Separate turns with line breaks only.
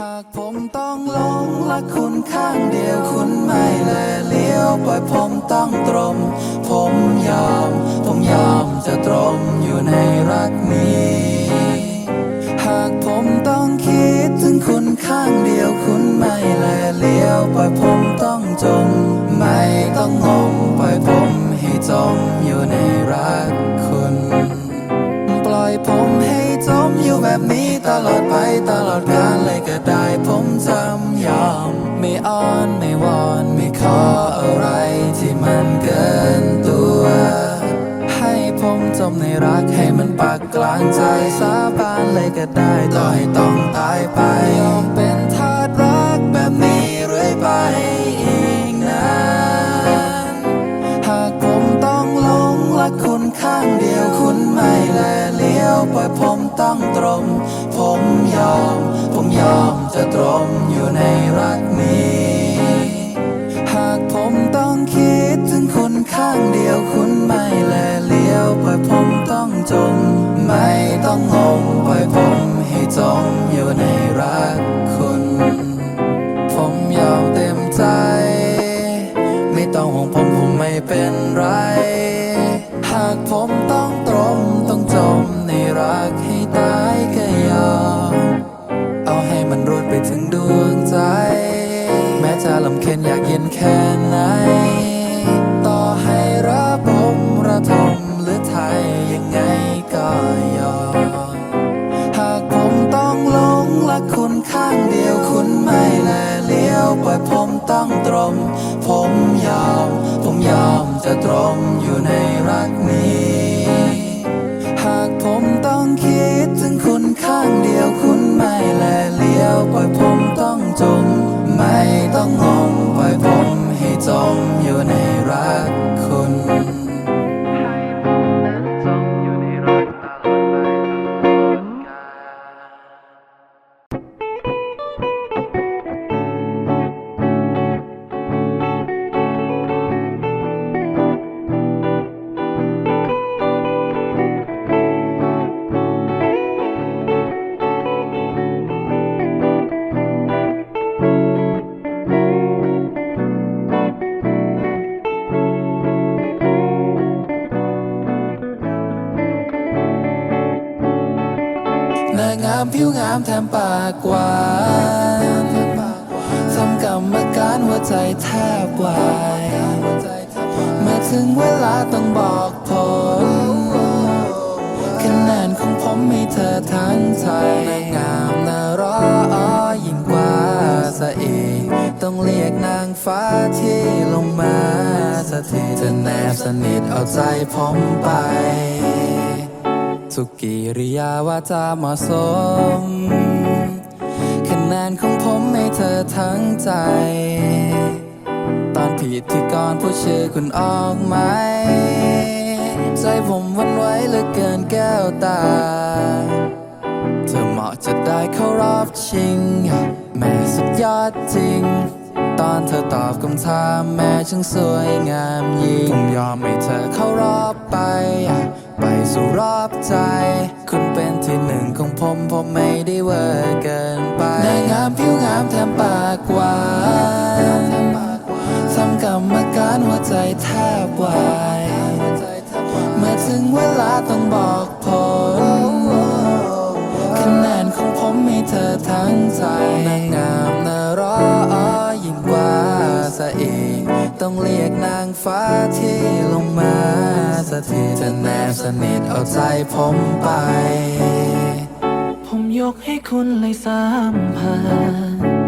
หากผมต้องหลงรักคุณข้างเดียวคุณไม่แลเลี้ยวปล่อยผมต้องตรม ผมยอม ผมยอมจะตรมอยู่ในรักนี้ หากผมต้องคิดถึงคุณข้างเดียวคุณไม่แลเลี้ยวปล่อยผมต้องจม ไม่ต้องงมปล่อยผมให้จมอยู่ใน ก็ได้ต่อให้ต้องตายไปยอมเป็นทาสรักแบบนี้เรื่อยไปอีกนานหากผมต้องหลงรักคุณข้างเดียวคุณไม่แลเลี้ยวปล่อยผมต้องตรมผมยอม ผมยอมจะตรม ผมต้องจม ไม่ต้องงงปล่อยผมให้จมอยู่ในรักคุณ ผมยอมเต็มใจ ไม่ต้องห่วงผมผมไม่เป็นไร หากผมต้องตรมต้องจมในรักให้ตายก็ยอม เอาให้มันรวดไปถึงดวงใจ แม้จะลำเค็นอยากเย็นแค่ไหน ข้างเดียวคุณไม่แลเลี้ยวปล่อยผมต้องตรมผมยอมผมยอมจะตรมอยู่ในรักนี้ หากผมต้องคิดถึงคุณข้างเดียวคุณไม่แลเลี้ยวปล่อยผมต้องจม ไม่ต้องงงปล่อยผมให้จมอยู่ในรักคุณ งามผิวงามแถมปากหวานทำกรรมการหัวใจแทบวายเมื่อถึงเวลาต้องบอกผลคะแนนของผมให้เธอทั้งใจนางงามน่ารอยิ่งกว่าซะอีต้องเรียกนางฟ้าที่ลงมาสักทีจะแนบสนิทเอาใจผมไป ทุกกิริยาว่าจะเหมาะสม คะแนนของผมให้เธอทั้งใจ ตอนผิดที่ก่อนพูดชื่อคุณออกไหม ใจผมวันไหวเหลือเกินแก้วตา เธอเหมาะจะได้เข้ารอบชิง แม่สุดยอดจริงตอนเธอตอบคำถามแม่ช่างสวยงามยิ่งผมยอมให้เธอเข้ารอบไป ไปสู่รอบใจ คุณเป็นที่หนึ่งของผม ผมไม่ได้เวอร์เกินไปนางงามผิวงามแถมปากหวานทำกรรมการหัวใจแทบวายเมื่อถึงเวลาต้องบอกผลคะแนนของผมให้เธอทั้งใจนางงามน่ารอยิ่งกว่าซะอีต้องเรียกนางฟ้าที่ลงมาักทีจะแนบสนิทเอาใจผมไป
ผมยกให้คุณเลยสามพัน